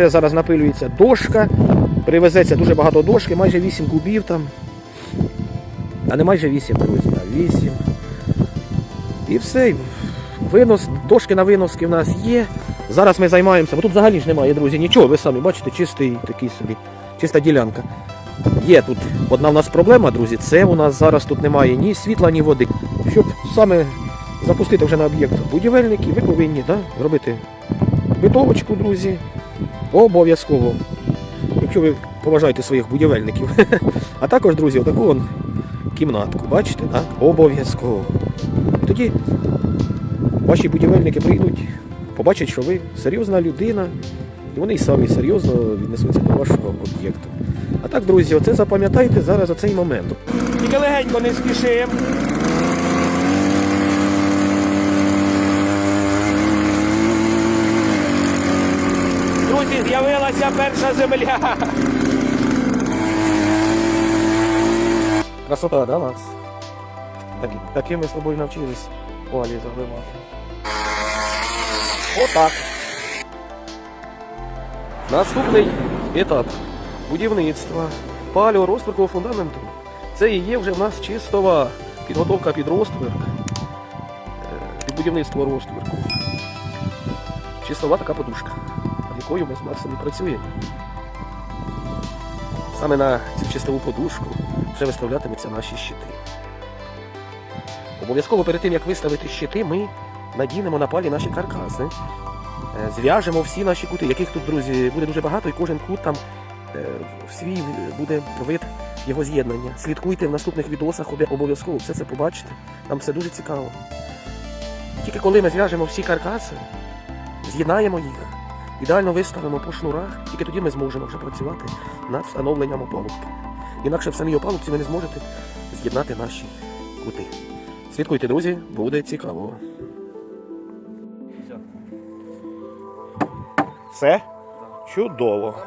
вже зараз напилюється дошка, привезеться дуже багато дошки, майже 8 кубів там. А не майже 8, друзі, а 8. І все. Винос, дошки на виноски в нас є. Зараз ми займаємося, бо тут взагалі ж немає, друзі, нічого, ви самі бачите, чистий такий собі, чиста ділянка. Є тут одна в нас проблема, друзі, це у нас зараз тут немає ні світла, ні води. Щоб саме запустити вже на об'єкт будівельників, ви повинні да, зробити битовочку, друзі. Обов'язково. Якщо ви поважаєте своїх будівельників. А також, друзі, отаку вон кімнатку, бачите, так? Обов'язково. Тоді ваші будівельники прийдуть, побачать, що ви серйозна людина, і вони й самі серйозно віднесуться до вашого об'єкту. А так, друзі, оце запам'ятайте зараз оцей момент. Тільки легенько не спішимо. Друзі, з'явилася перша земля. Красота, да, Макс? Так, таким ми з тобою навчились олі заливати. Отак. Наступний етап будівництва паліо розтворкового фундаменту. Це і є вже в нас чистова підготовка під розтвір, е, під будівництво розтвірку. Чистова така подушка, якою ми з Максом і працюємо. Саме на цю чистову подушку вже виставлятимуться наші щити. Обов'язково перед тим, як виставити щити, ми надінемо на палі наші каркаси. Е, Зв'яжемо всі наші кути, яких тут, друзі, буде дуже багато, і кожен кут там е, в свій буде вид його з'єднання. Слідкуйте в наступних відосах, обов'язково все це побачите. Там все дуже цікаво. Тільки коли ми зв'яжемо всі каркаси, з'єднаємо їх, ідеально виставимо по шнурах, тільки тоді ми зможемо вже працювати над встановленням опалубки. Інакше в самій опалубці ви не зможете з'єднати наші кути. Слідкуйте, друзі, буде цікаво. Все? Чудово.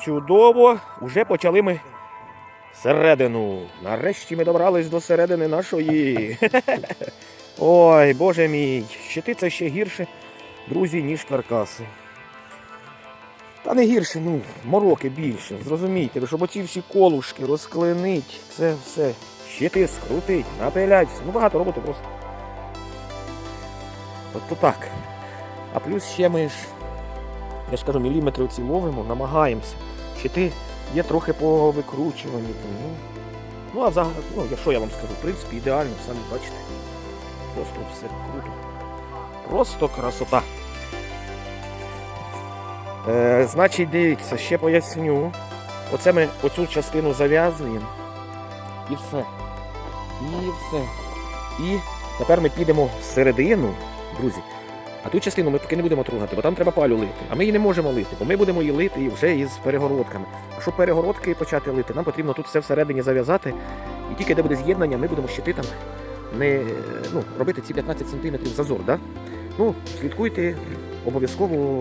Чудово. Уже почали ми середину. Нарешті ми добрались до середини нашої. Ой, боже мій. Щити це ще гірше, друзі, ніж каркаси. Та не гірше, ну, мороки більше. Зрозумійте, щоб оці всі колушки розклинить, це все. Щити скрутить, напилять. Ну багато роботи просто. От то так. А плюс ще ми ж, я ж кажу, міліметри оці ловимо, намагаємося. Щити є трохи по викручуванні. Ну, ну а взагалі, ну, що я вам скажу, в принципі, ідеально, самі бачите. Просто все круто. Просто красота. Е, значить, дивіться, ще поясню. Оце ми оцю частину зав'язуємо. І все. І все. І тепер ми підемо всередину, друзі. А ту частину ми поки не будемо трогати, бо там треба палю лити. А ми її не можемо лити, бо ми будемо її лити вже із перегородками. А щоб перегородки почати лити, нам потрібно тут все всередині зав'язати. І тільки де буде з'єднання, ми будемо щити там не ну, робити ці 15 см зазор. Да? Ну, слідкуйте, обов'язково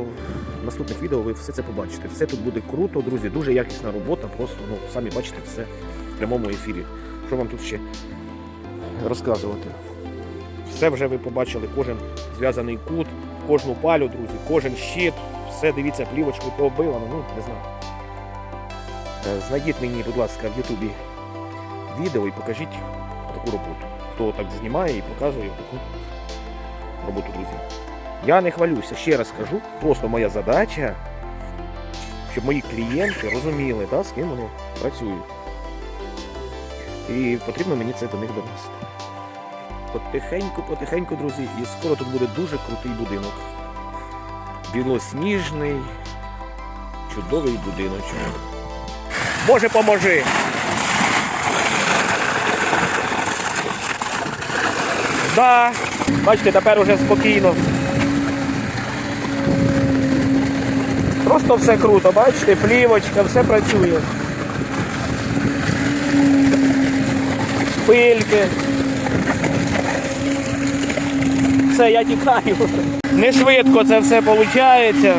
в наступних відео ви все це побачите. Все тут буде круто, друзі, дуже якісна робота, просто ну, самі бачите все в прямому ефірі. Що вам тут ще розказувати? Все вже ви побачили, кожен зв'язаний кут, кожну палю, друзі, кожен щит, все дивіться, плівочкою пооббивано, ну не знаю. Е, Знайдіть мені, будь ласка, в Ютубі відео і покажіть таку роботу. Хто так знімає і показує таку роботу, друзі. Я не хвалюся, ще раз кажу, просто моя задача, щоб мої клієнти розуміли, да, з ким вони працюють. І потрібно мені це до них донести. Потихеньку, потихеньку, друзі, і скоро тут буде дуже крутий будинок. Білосніжний, чудовий будиночок. Боже, поможи! Да, бачите, тепер уже спокійно. Просто все круто, бачите, плівочка, все працює. Шпильки. Все, я тікаю. Не швидко це все виходить.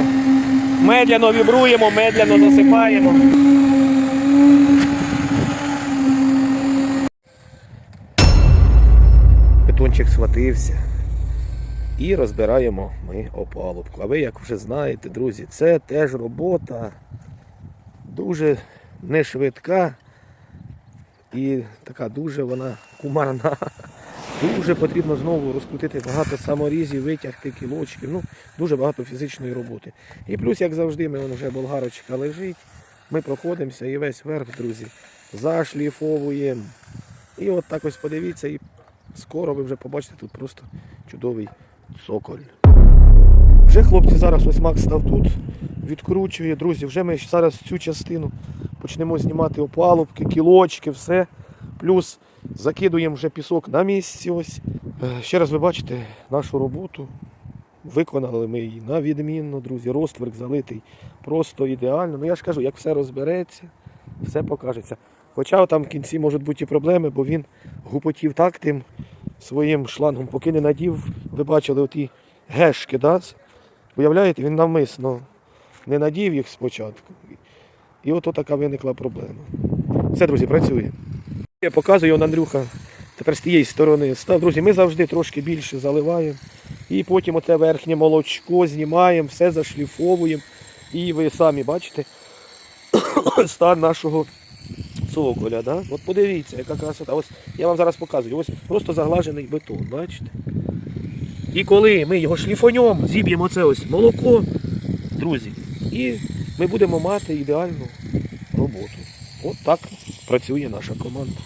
Медляно вібруємо, медляно засипаємо. Бетончик. І розбираємо ми опалубку. А ви, як вже знаєте, друзі, це теж робота дуже не швидка і така дуже вона кумарна. Дуже потрібно знову розкрутити багато саморізів, витягти кілочки. Ну, дуже багато фізичної роботи. І плюс, як завжди, ми вже болгарочка лежить. Ми проходимося і весь верх, друзі, зашліфовуємо. І от так ось подивіться, і скоро ви вже побачите тут просто чудовий цоколь. Вже хлопці зараз ось Макс став тут, відкручує, друзі. Вже ми зараз цю частину почнемо знімати опалубки, кілочки, все. Плюс закидуємо вже пісок на місці. Ось. Е, Ще раз ви бачите нашу роботу. Виконали ми її на відмінно, друзі. Ростверк залитий просто ідеально. Ну я ж кажу, як все розбереться, все покажеться. Хоча там в кінці можуть бути і проблеми, бо він гупотів так тим своїм шлангом, поки не надів, ви бачили оті гешки, да? Уявляєте, він навмисно не надів їх спочатку. І ото така виникла проблема. Все, друзі, працює. Я показую он Андрюха. Тепер з тієї сторони став. Друзі, ми завжди трошки більше заливаємо. І потім оце верхнє молочко знімаємо, все зашліфовуємо. І ви самі бачите стан нашого цоколя. Да? От подивіться, яка красота. Ось я вам зараз показую. Ось просто заглажений бетон, бачите? І коли ми його шліфонем, зіб'ємо це ось молоко, друзі, і ми будемо мати ідеальну роботу. От так працює наша команда.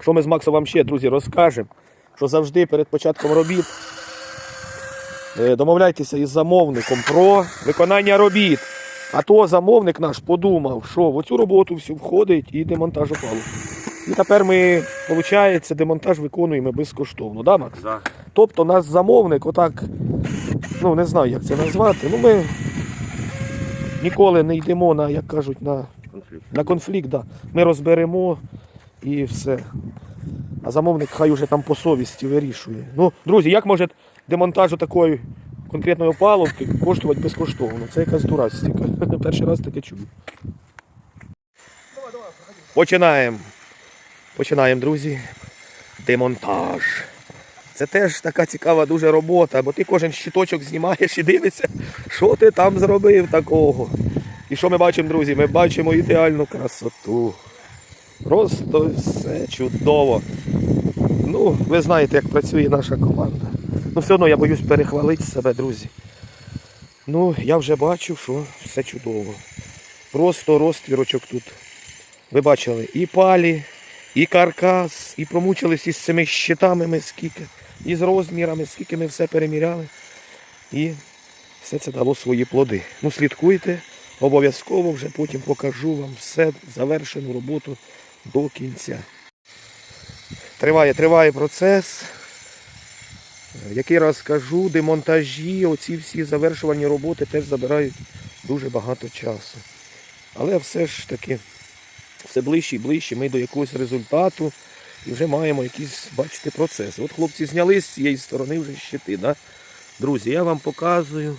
Що ми з Максом вам ще, друзі, розкажемо, що завжди перед початком робіт е, домовляйтеся із замовником про виконання робіт. А то замовник наш подумав, що в цю роботу всю входить і демонтаж опалу. І тепер ми, виходить, демонтаж виконуємо безкоштовно, да, Макс? Да. Тобто наш замовник, отак, ну не знаю, як це назвати, ну ми ніколи не йдемо на, як кажуть, на, Конфлікт. на конфлікт, да. ми розберемо і все. А замовник хай уже там по совісті вирішує. Ну, друзі, як може демонтаж такої конкретної опалубки коштувати безкоштовно? Це якась дурастика. Перший раз таке чую. Починаємо. Починаємо, друзі. Демонтаж. Це теж така цікава дуже робота, бо ти кожен щиточок знімаєш і дивишся, що ти там зробив такого. І що ми бачимо, друзі? Ми бачимо ідеальну красоту. Просто все чудово. Ну, ви знаєте, як працює наша команда. Ну, все одно я боюсь перехвалити себе, друзі. Ну, я вже бачу, що все чудово. Просто розтвірочок тут. Ви бачили і палі, і каркас, і промучились із цими щитами ми скільки, і з розмірами, скільки ми все переміряли. І все це дало свої плоди. Ну, слідкуйте, обов'язково вже потім покажу вам все, завершену роботу до кінця. Триває, триває процес. Який раз кажу, демонтажі, оці всі завершувальні роботи теж забирають дуже багато часу. Але все ж таки, все ближче і ближче ми до якогось результату і вже маємо якісь, бачите, процеси. От хлопці зняли з цієї сторони вже щити. Да? Друзі, я вам показую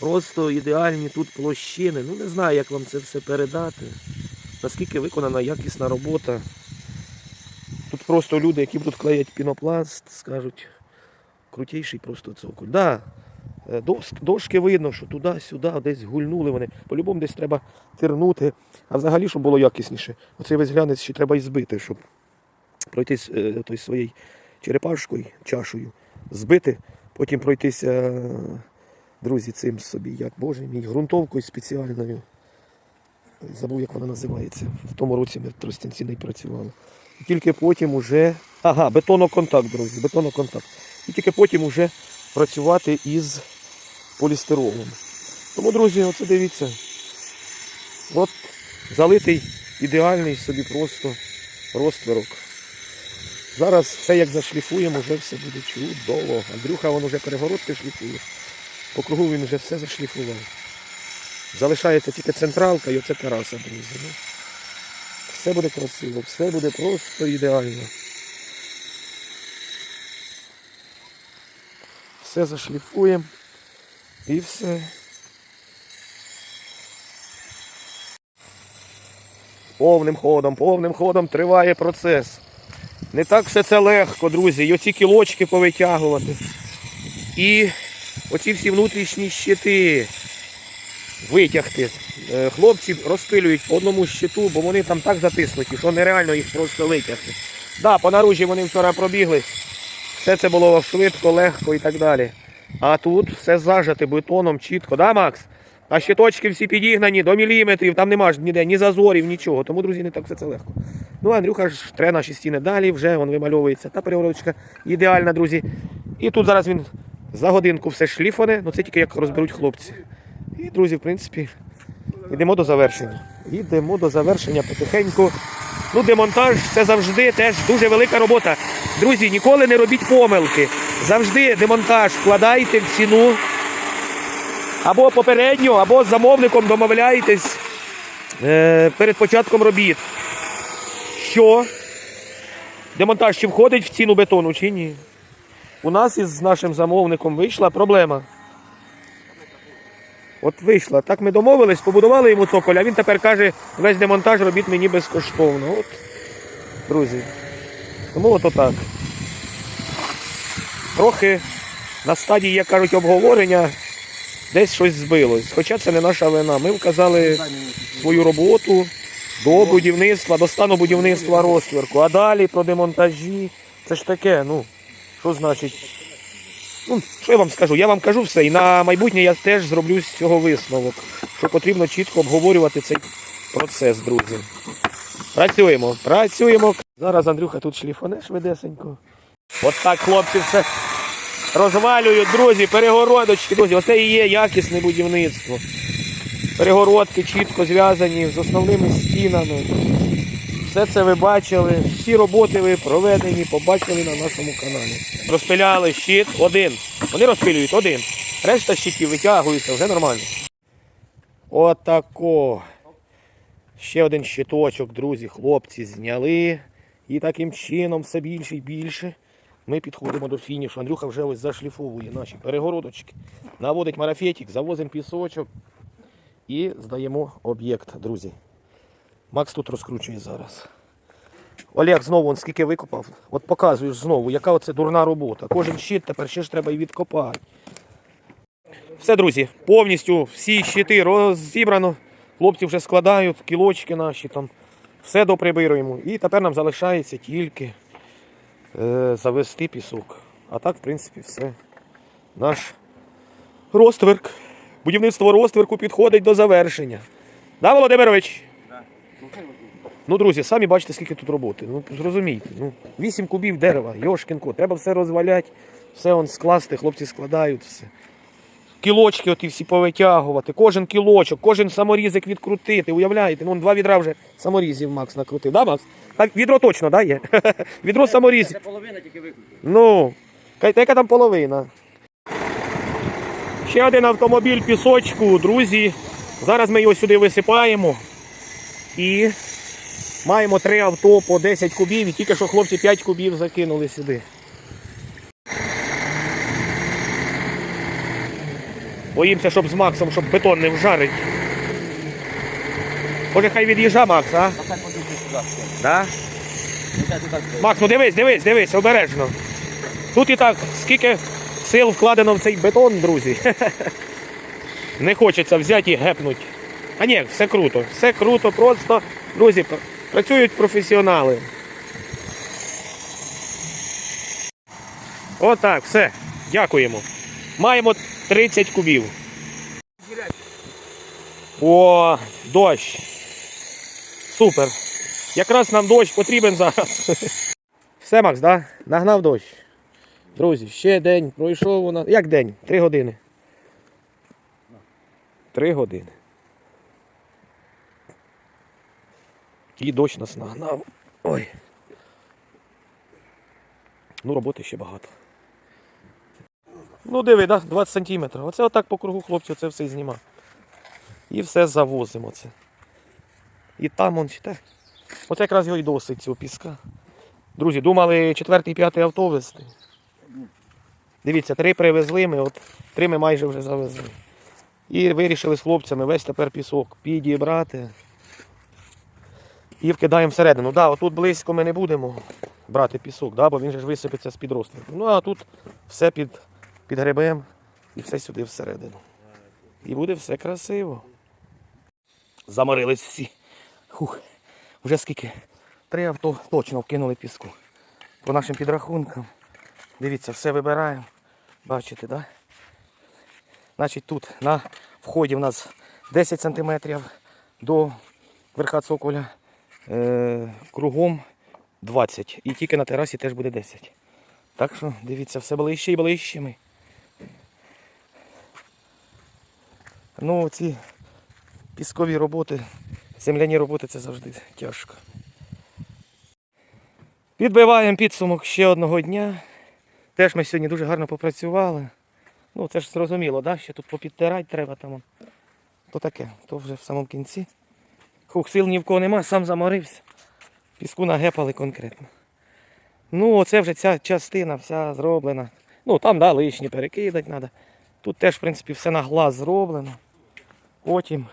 просто ідеальні тут площини. Ну не знаю, як вам це все передати. Наскільки виконана якісна робота. Тут просто люди, які будуть клеїти пінопласт, скажуть, крутіший просто цоколь. Да, е, дошки видно, що туди-сюди десь гульнули вони. По-любому десь треба тернути. А взагалі, щоб було якісніше. Оцей весь глянець ще треба і збити, щоб пройтись е, той своєю черепашкою, чашею, збити, потім пройтися, е, друзі, цим собі, як Боже мій, ґрунтовкою спеціальною. Забув, як вона називається. В тому році ми в Тростянці не працювали. Тільки потім уже. Ага, бетоноконтакт, друзі, бетоноконтакт. І тільки потім уже працювати із полістиролом. Тому, друзі, оце дивіться. От залитий ідеальний собі просто розтворок. Зараз все як зашліфуємо, вже все буде чудово. Андрюха він вже перегородки шліфує. По кругу він вже все зашліфував. Залишається тільки централка і оце тераса, друзі. Ну, все буде красиво, все буде просто ідеально. Все зашліфуємо і все. Повним ходом, повним ходом триває процес. Не так все це легко, друзі. І оці кілочки повитягувати. І оці всі внутрішні щити витягти. Е, Хлопці розпилюють по одному щиту, бо вони там так затиснуті, що нереально їх просто витягти. Да, по наружі вони вчора пробігли. Все це було швидко, легко і так далі. А тут все зажати бетоном чітко, да, Макс? А щиточки всі підігнані до міліметрів, там нема ж ніде ні зазорів, нічого. Тому, друзі, не так все це легко. Ну, Андрюха ж тре наші стіни далі, вже він вимальовується. Та перегородочка ідеальна, друзі. І тут зараз він за годинку все шліфане, ну це тільки як розберуть хлопці. І, друзі, в принципі, йдемо до завершення. Йдемо до завершення потихеньку. Ну, демонтаж це завжди теж дуже велика робота. Друзі, ніколи не робіть помилки. Завжди демонтаж вкладайте в ціну. Або попередньо, або з замовником домовляєтесь е, перед початком робіт. Що? Демонтаж чи входить в ціну бетону, чи ні? У нас із нашим замовником вийшла проблема. От вийшла. Так ми домовились, побудували йому цоколь, а він тепер каже, весь демонтаж робіть мені безкоштовно. От, друзі. Тому от отак. Трохи на стадії, як кажуть, обговорення десь щось збилось. Хоча це не наша вина. Ми вказали свою роботу до будівництва, до стану будівництва розтверку. А далі про демонтажі. Це ж таке, ну, що значить? Ну, що я вам скажу? Я вам кажу все, і на майбутнє я теж зроблю з цього висновок, що потрібно чітко обговорювати цей процес, друзі. Працюємо, працюємо. Зараз Андрюха тут шліфоне швидесенько. От так хлопці все розвалюють, друзі, перегородочки, друзі. Оце і є якісне будівництво. Перегородки чітко зв'язані з основними стінами. Все це ви бачили, всі роботи ви проведені, побачили на нашому каналі. Розпиляли щит один. Вони розпилюють один. Решта щитів витягуються, вже нормально. Отако. Ще один щиточок, друзі, хлопці зняли. І таким чином все більше і більше. Ми підходимо до фінішу. Андрюха вже ось зашліфовує наші перегородочки. Наводить марафетик, завозимо пісочок і здаємо об'єкт, друзі. Макс тут розкручує зараз. Олег знову он скільки викопав. От показуєш знову, яка оце дурна робота. Кожен щит тепер ще ж треба і відкопати. Все, друзі, повністю всі щити розібрано. Хлопці вже складають кілочки наші там. Все доприбируємо. І тепер нам залишається тільки е, завести пісок. А так, в принципі, все. Наш розтверк. Будівництво розтверку підходить до завершення. Да, Володимирович? Ну, друзі, самі бачите, скільки тут роботи. Ну, зрозумійте. Ну, 8 кубів дерева, Йошкінко, треба все розваляти, все он скласти, хлопці складають все. Кілочки оті всі повитягувати, кожен кілочок, кожен саморізик відкрутити. Уявляєте? Ну, два відра вже саморізів Макс накрутив. Да, Макс? Так, відро точно, да, є? Відро саморізів. Це половина тільки викрутила. Ну, ка- яка там половина? Ще один автомобіль пісочку, друзі. Зараз ми його сюди висипаємо. І маємо три авто по 10 кубів. І тільки що хлопці 5 кубів закинули сюди. Боїмося, щоб з Максом, щоб бетон не вжарить. Може хай від'їжджа Макс, а? Да? Макс, ну дивись, дивись, дивись, обережно. Тут і так, скільки сил вкладено в цей бетон, друзі. Не хочеться взяти і гепнути. А ні, все круто. Все круто, просто, друзі, працюють професіонали. Отак, все. Дякуємо. Маємо 30 кубів. О, дощ. Супер. Якраз нам дощ потрібен зараз. Все, Макс, да? Нагнав дощ. Друзі, ще день пройшов у нас. Як день? Три години. Три години. І дощ нас нагнав. Ой. Ну, роботи ще багато. Ну, диви, да? 20 сантиметрів. Оце отак по кругу хлопців це все знімав. І все завозимо це. І там он читає. Оце якраз його й досить цього піска. Друзі, думали четвертий, п'ятий авто везти. Дивіться, три привезли ми, от три ми майже вже завезли. І вирішили з хлопцями весь тепер пісок підібрати. І вкидаємо всередину. Да, отут близько ми не будемо брати пісок, да, бо він же ж висипеться з під розтвору. Ну а тут все під підгребемо і все сюди всередину. І буде все красиво. Заморились всі. Хух. Вже скільки? Три авто точно вкинули піску. По нашим підрахункам. Дивіться, все вибираємо. Бачите. Да? Значить тут на вході в нас 10 см до верха цоколя. Е, кругом 20. І тільки на терасі теж буде 10. Так що дивіться, все ближче і ближче ми. Ну, ці піскові роботи, земляні роботи це завжди тяжко. Підбиваємо підсумок ще одного дня. Теж ми сьогодні дуже гарно попрацювали. Ну, це ж зрозуміло, да? ще тут попідтирати треба там. То таке, то вже в самому кінці. Хух, сил ні в кого нема, сам заморився. Піску нагепали конкретно. Ну, оце вже ця частина вся зроблена. Ну, там, да, лишні перекидати треба. Тут теж, в принципі, все на глаз зроблено. Потім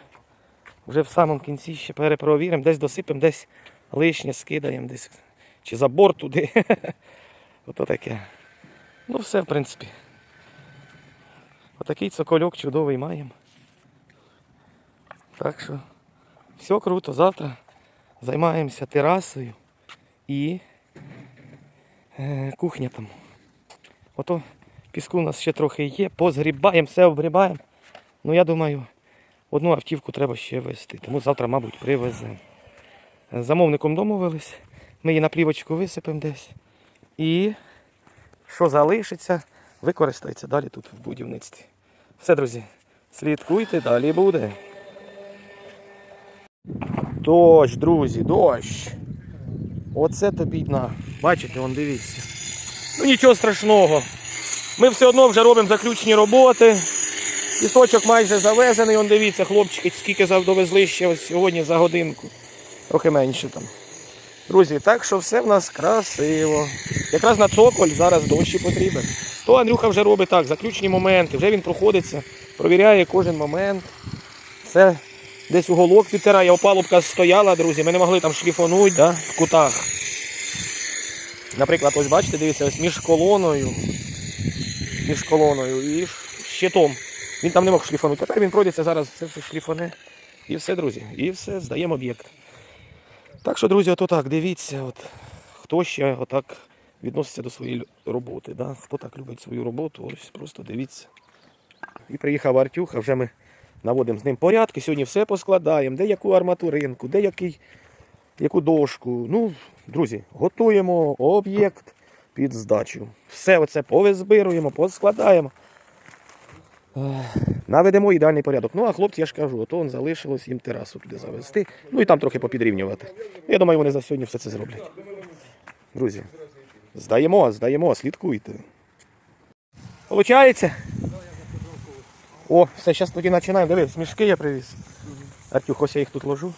вже в самому кінці ще перепровіримо, десь досипемо, десь лишнє скидаємо, десь чи забор туди. Ото таке. Ну, все, в принципі. Отакий цокольок чудовий маємо. Так що все круто. Завтра займаємося терасою і е, кухня там. Ото піску у нас ще трохи є, позгрібаємо, все обгрібаємо. Ну я думаю, одну автівку треба ще везти, тому завтра, мабуть, привеземо. З замовником домовились, ми її на плівочку висипемо десь. І що залишиться, використається далі тут в будівництві. Все, друзі, слідкуйте, далі буде. Дощ, друзі, дощ. Оце то бідна. Бачите, вон дивіться. Ну нічого страшного. Ми все одно вже робимо заключні роботи. Пісочок майже завезений, он дивіться, хлопчики, скільки довезли ще ось сьогодні за годинку. Трохи менше там. Друзі, так що все в нас красиво. Якраз на цоколь зараз дощі потрібен. То Андрюха вже робить так, заключні моменти, вже він проходиться, провіряє кожен момент. Все десь уголок підтирає, опалубка стояла, друзі. Ми не могли там шліфонути да, в кутах. Наприклад, ось бачите, дивіться, ось між колоною, між колоною і щитом. Він там не мог шліфонути. Тепер він пройдеться зараз, це все шліфоне. І все, друзі. І все, здаємо об'єкт. Так що, друзі, ото так, дивіться, от, хто ще отак відноситься до своєї роботи. Да? Хто так любить свою роботу, ось просто дивіться. І приїхав Артюха, вже ми наводимо з ним порядки. Сьогодні все поскладаємо, де яку арматуринку, де який, яку дошку. Ну, друзі, готуємо об'єкт під здачу. Все оце повизбируємо, поскладаємо. Наведемо ідеальний порядок. Ну, а хлопці, я ж кажу, то он залишилось їм терасу туди завести. Ну і там трохи попідрівнювати. Я думаю, вони за сьогодні все це зроблять. Друзі, здаємо, здаємо, слідкуйте. Получається? О, все, зараз тоді починаємо. Дивись, мішки я привіз. Артюх, ось я їх тут ложу.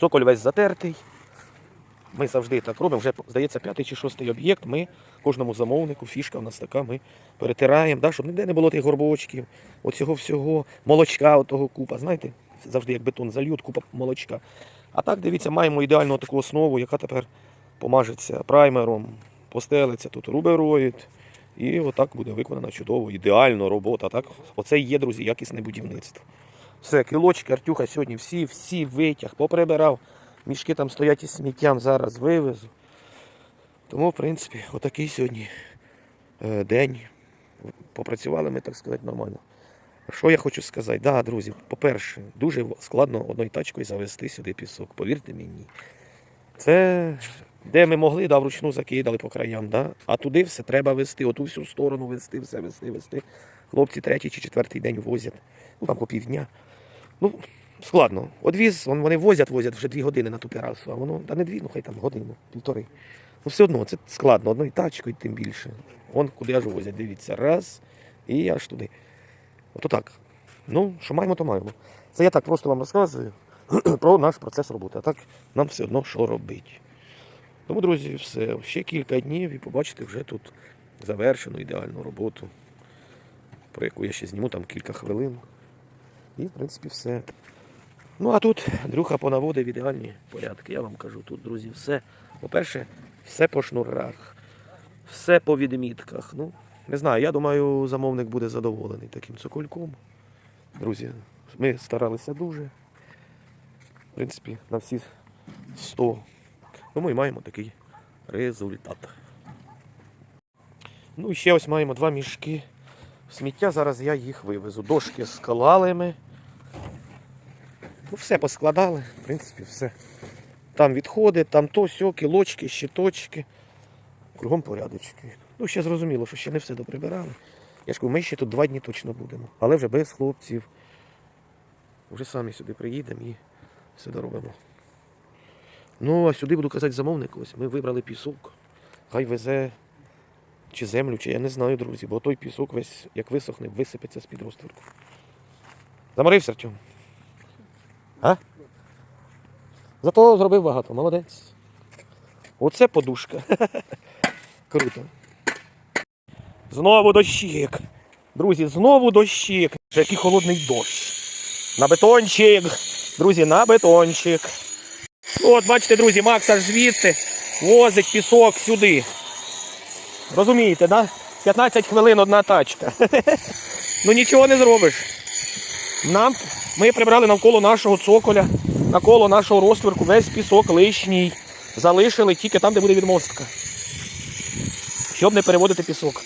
Цоколь весь затертий. Ми завжди так робимо. Вже, здається, п'ятий чи шостий об'єкт. Ми кожному замовнику, фішка в нас така, ми перетираємо, да, щоб ніде не було тих горбочків, оцього всього, молочка, отого купа. Знаєте, завжди як бетон зальють, купа молочка. А так, дивіться, маємо ідеальну таку основу, яка тепер помажеться праймером, постелиться тут рубероїд. І отак буде виконана чудово, ідеально робота. Так? Оце і є, друзі, якісне будівництво. Все, кілочки, Артюха сьогодні всі, всі витяг, поприбирав. Мішки там стоять із сміттям, зараз вивезу. Тому, в принципі, отакий сьогодні е, день. Попрацювали ми, так сказати, нормально. Що я хочу сказати? Да, друзі, по-перше, дуже складно одною тачкою завести сюди пісок. Повірте мені. Це де ми могли, да, вручну закидали по краям, да? а туди все треба вести, оту всю сторону вести, все вести, вести. Хлопці третій чи четвертий день возять, ну там по півдня. Ну, складно. Одвіз, вони возять, возять вже дві години на ту терасу, а воно, та не дві, ну хай там годину, півтори. Ну все одно, це складно, одною тачкою тим більше. Вон куди аж возять, дивіться, раз і аж туди. Ото так. Ну, що маємо, то маємо. Це я так просто вам розказую про наш процес роботи. А так нам все одно що робити. Тому, друзі, все. Ще кілька днів і побачите вже тут завершену ідеальну роботу, про яку я ще зніму там кілька хвилин. І, в принципі, все. Ну, а тут Андрюха понаводив ідеальні порядки. Я вам кажу, тут, друзі, все. По-перше, все по шнурах. Все по відмітках. Ну, не знаю, я думаю, замовник буде задоволений таким цокольком. Друзі, ми старалися дуже. В принципі, на всі 100. Тому і маємо такий результат. Ну і ще ось маємо два мішки. Сміття зараз я їх вивезу. Дошки склали ми. Ну, все поскладали, в принципі, все. Там відходи, там то, сьо, кілочки, щиточки. Кругом порядочки. Ну, ще зрозуміло, що ще не все доприбирали. Я ж кажу, ми ще тут два дні точно будемо. Але вже без хлопців. Вже самі сюди приїдемо і все доробимо. Ну, а сюди буду казати замовнику, ось ми вибрали пісок. Хай везе чи землю, чи я не знаю, друзі, бо той пісок весь, як висохне, висипеться з-під розтворку. Заморився Артем? А? Зато зробив багато, молодець. Оце подушка. Круто. Знову дощик. Друзі, знову дощик. Який холодний дощ. На бетончик. Друзі, на бетончик. От, бачите, друзі, Макс аж звідти возить пісок сюди. Розумієте, да? 15 хвилин одна тачка. ну нічого не зробиш. Нам ми прибрали навколо нашого цоколя, навколо нашого розтворку весь пісок лишній. Залишили тільки там, де буде відмостка. Щоб не переводити пісок.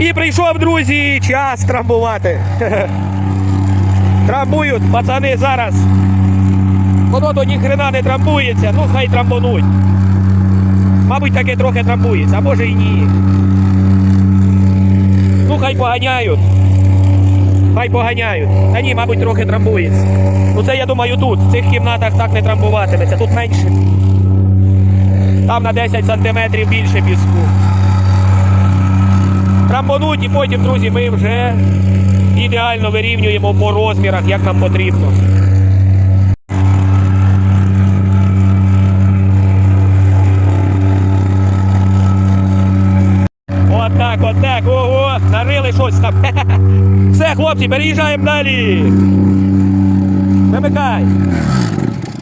І прийшов, друзі, час трамбувати. Трамбують пацани зараз. Воно то ніхрена не трамбується, ну хай трамбонуть. Мабуть, таке трохи трамбується, а може і ні. Ну, хай поганяють. Хай поганяють. Та ні, мабуть, трохи трамбується. Ну це я думаю тут. В цих кімнатах так не трамбуватиметься, тут менше. Там на 10 сантиметрів більше піску. Трамбонуть і потім, друзі, ми вже ідеально вирівнюємо по розмірах, як нам потрібно. Отак, отак, ого, нарили щось там. Все, хлопці, переїжджаємо далі. Вимикай.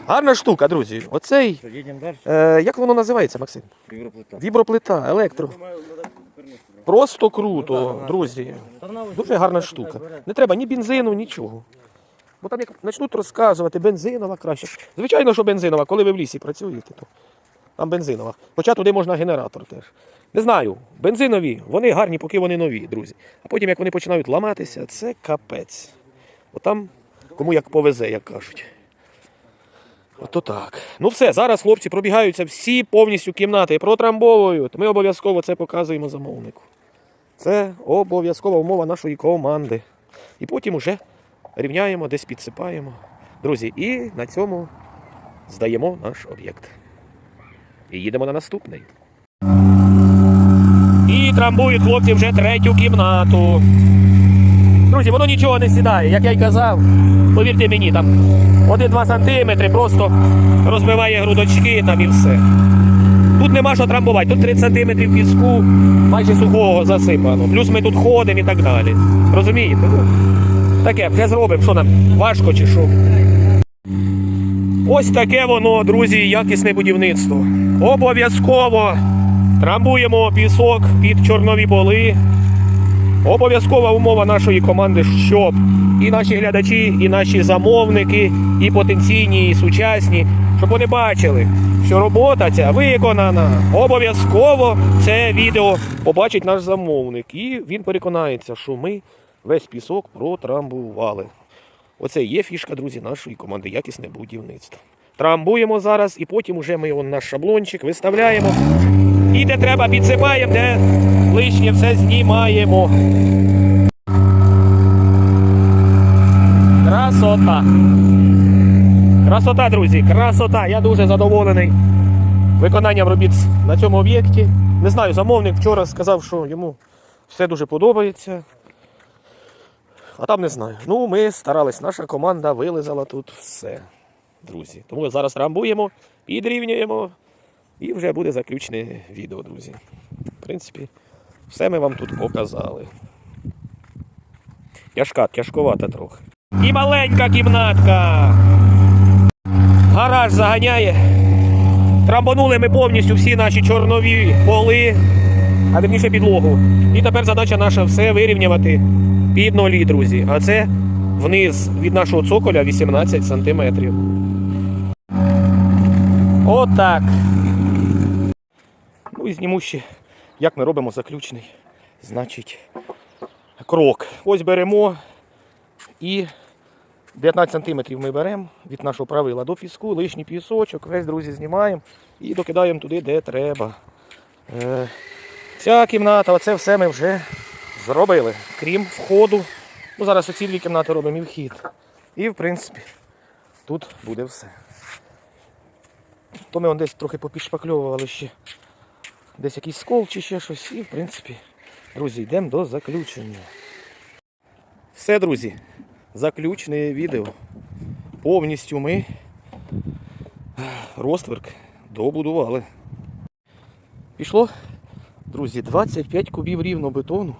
Гарна штука, друзі. Оцей. Е, як воно називається, Максим? Європлита. Віброплита, електро. Просто круто, друзі. Дуже гарна штука. Не треба ні бензину, нічого. Бо там як почнуть розказувати, бензинова краще. Звичайно, що бензинова, коли ви в лісі працюєте, то там бензинова. Хоча туди можна генератор теж. Не знаю, бензинові, вони гарні, поки вони нові, друзі. А потім, як вони починають ламатися, це капець. От там кому як повезе, як кажуть. Ото так. Ну все, зараз хлопці пробігаються всі повністю кімнати, протрамбовують. Ми обов'язково це показуємо замовнику. Це обов'язкова умова нашої команди. І потім уже рівняємо, десь підсипаємо. Друзі, і на цьому здаємо наш об'єкт. І їдемо на наступний. І трамбують хлопці вже третю кімнату. Друзі, воно нічого не сідає, як я й казав. Повірте мені, там 1-2 сантиметри просто розбиває грудочки там і все. Тут нема що трамбувати, тут 30 сантиметрів піску, майже сухого засипано. Плюс ми тут ходимо і так далі. Розумієте? Ну, таке, вже зробимо, що нам важко чи що. Ось таке воно, друзі, якісне будівництво. Обов'язково трамбуємо пісок під чорнові поли. Обов'язкова умова нашої команди, щоб і наші глядачі, і наші замовники, і потенційні, і сучасні, щоб вони бачили, що робота ця виконана. Обов'язково це відео побачить наш замовник. І він переконається, що ми весь пісок протрамбували. Оце є фішка, друзі, нашої команди якісне будівництво. Трамбуємо зараз, і потім уже ми його на наш шаблончик виставляємо. І де треба, підсипаємо, де лишнє все знімаємо. Красота. Красота, друзі, красота. Я дуже задоволений виконанням робіт на цьому об'єкті. Не знаю, замовник вчора сказав, що йому все дуже подобається. А там не знаю. Ну, ми старались, наша команда вилизала тут все, друзі. Тому зараз рамбуємо, підрівнюємо. І вже буде заключне відео, друзі. В принципі, все ми вам тут показали. Тяжка, тяжковата трохи. І маленька кімнатка. Гараж заганяє. Трамбанули ми повністю всі наші чорнові поли, а верніше підлогу. І тепер задача наша все вирівнювати під нолі, друзі. А це вниз від нашого цоколя 18 сантиметрів. Отак. Ну і зніму ще, як ми робимо заключний, значить, крок. Ось беремо і 19 сантиметрів ми беремо від нашого правила до піску, лишній пісочок, весь, друзі, знімаємо і докидаємо туди, де треба. Е, ця кімната, оце все ми вже зробили. Крім входу. Ну, зараз оці дві кімнати робимо і вхід. І, в принципі, тут буде все. То ми он десь трохи попішпакльовували ще десь якийсь скол чи ще щось. І, в принципі, друзі, йдемо до заключення. Все, друзі, заключне відео. Повністю ми розтверк добудували. Пішло, друзі, 25 кубів рівно бетону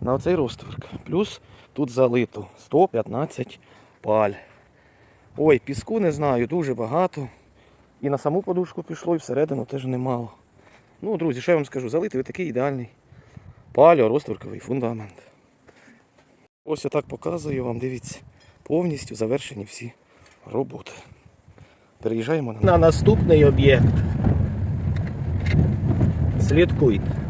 на оцей розтверк. Плюс тут залито 115 паль. Ой, піску не знаю, дуже багато. І на саму подушку пішло, і всередину теж немало. Ну, друзі, що я вам скажу, залитий такий ідеальний палеорозтверковий фундамент. Ось отак показую вам, дивіться, повністю завершені всі роботи. Переїжджаємо на, на наступний об'єкт. Слідкуйте.